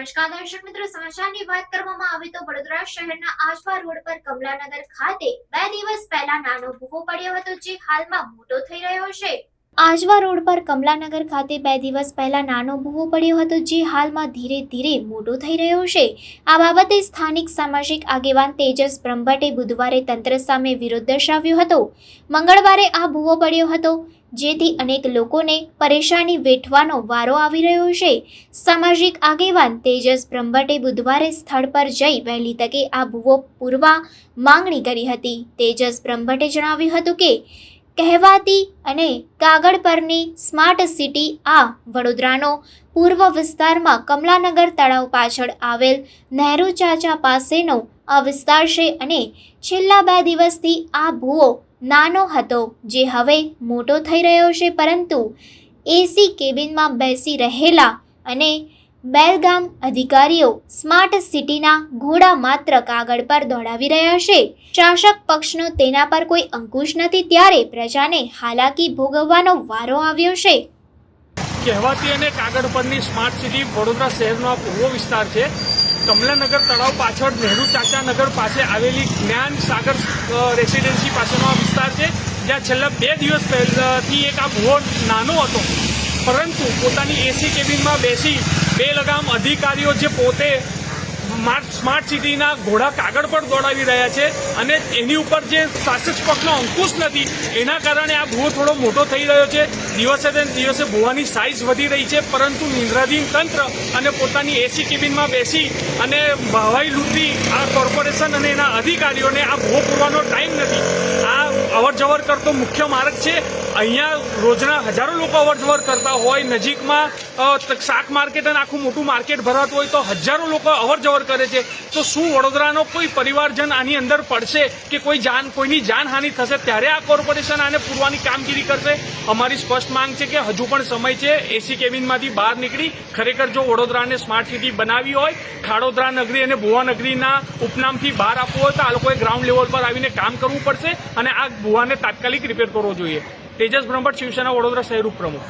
નમસ્કાર દર્શક વાત કરવામાં આવે તો વડોદરા શહેરના આજવા રોડ પર કમલાનગર ખાતે બે દિવસ પહેલા નાનો ભૂવો પડ્યો હતો જે હાલમાં મોટો થઈ રહ્યો છે. આજવા રોડ પર કમલાનગર ખાતે બે દિવસ પહેલા નાનો ભૂવો પડ્યો હતો જે હાલમાં ધીરે ધીરે મોટો થઈ રહ્યો છે. આ બાબતે સ્થાનિક સામાજિક આગેવાન તેજસ બ્રહ્મભટ્ટે બુધવારે તંત્ર સામે વિરોધ દર્શાવ્યો હતો. મંગળવારે આ ભૂવો પડ્યો હતો. જેથી અનેક લોકોને પરેશાની વેઠવાનો વારો આવી રહ્યો છે. સામાજિક આગેવાન તેજસ બ્રહ્મભટ્ટે બુધવારે સ્થળ પર જઈ વહેલી તકે આ ભૂવો પૂરવા માંગણી કરી હતી. તેજસ બ્રહ્મભટ્ટે જણાવ્યું હતું કે, કહેવાતી અને કાગળ પરની સ્માર્ટ સિટી આ વડોદરાનો પૂર્વ વિસ્તારમાં કમલાનગર તળાવ પાછળ આવેલ નહેરુ ચાચા પાસેનો આ વિસ્તાર છે અને છેલ્લા બે દિવસથી આ ભૂવો નાનો હતો જે હવે મોટો થઈ રહ્યો છે, પરંતુ એસી કેબિનમાં બેસી રહેલા અને બેલગામ અધિકારીઓ સ્માર્ટ સિટીના ઘોડા માત્ર કાગળ પર દોડાવી રહ્યા છે. શાસક પક્ષનો તેના પર કોઈ અંકુશ નથી, ત્યારે પ્રજાને હાલાકી ભોગવવાનો વારો આવ્યો છે. કહેવાતી અને કાગળ પરની સ્માર્ટ સિટી વડોદરા શહેરનો આ પૂર્વ વિસ્તાર છે. કમલાનગર તળાવ પાછળ નહેરુ ચાચાનગર પાસે આવેલી જ્ઞાન સાગર રેસિડેન્સી પાસેનો વિસ્તાર છે. જ્યાં છેલ્લા બે દિવસ પહેલાથી એક આ ભૂવો નાનો હતો. પરંતુ પોતાની એસી કેબિનમાં બેસી બે લગામ અધિકારીઓ જે પોતે સ્માર્ટ સિટીના ઘોડા કાગળ પર દોડાવી રહ્યા છે અને એની ઉપર જે શાસક પક્ષનો અંકુશ નથી, એના કારણે આ ભૂવો થોડો મોટો થઈ રહ્યો છે. દિવસે ને દિવસે ભૂવાની સાઇઝ વધી રહી છે, પરંતુ નિંદ્રાધીન તંત્ર અને પોતાની એસી કેબિનમાં બેસી અને હવાઈ લૂંટી આ કોર્પોરેશન અને એના અધિકારીઓને આ ભોગ પૂરવાનો ટાઈમ નથી. આ અવર જવર કરતો મુખ્ય માર્ગ છે. અહીંયા રોજના હજારો લોકો અવર જવર કરતા હોય, નજીકમાં શાક માર્કેટ અને આખું મોટું માર્કેટ ભરાતું હોય તો હજારો લોકો અવર જવર કરે છે. તો શું વડોદરાનો કોઈ પરિવારજન આની અંદર પડશે કે કોઈ જાન, કોઈની જાનહાનિ થશે ત્યારે આ કોર્પોરેશન આને પૂરવાની કામગીરી કરશે? અમારી સ્પષ્ટ માંગ છે કે હજુ પણ સમય છે. એસી કેબિનમાંથી બહાર નીકળી ખરેખર જો વડોદરાને સ્માર્ટ સિટી બનાવી હોય, ખાડોદરા નગરી અને ભુવા નગરીના ઉપનામથી બહાર આપવું હોય તો આ લોકોએ ગ્રાઉન્ડ લેવલ પર આવીને કામ કરવું પડશે અને આ ભુવાને તાત્કાલિક રિપેર કરવો જોઈએ. તેજસ બ્રહ્મભટ્ટ, શિવસેના વડોદરા શહેર ઉપપ્રમુખ.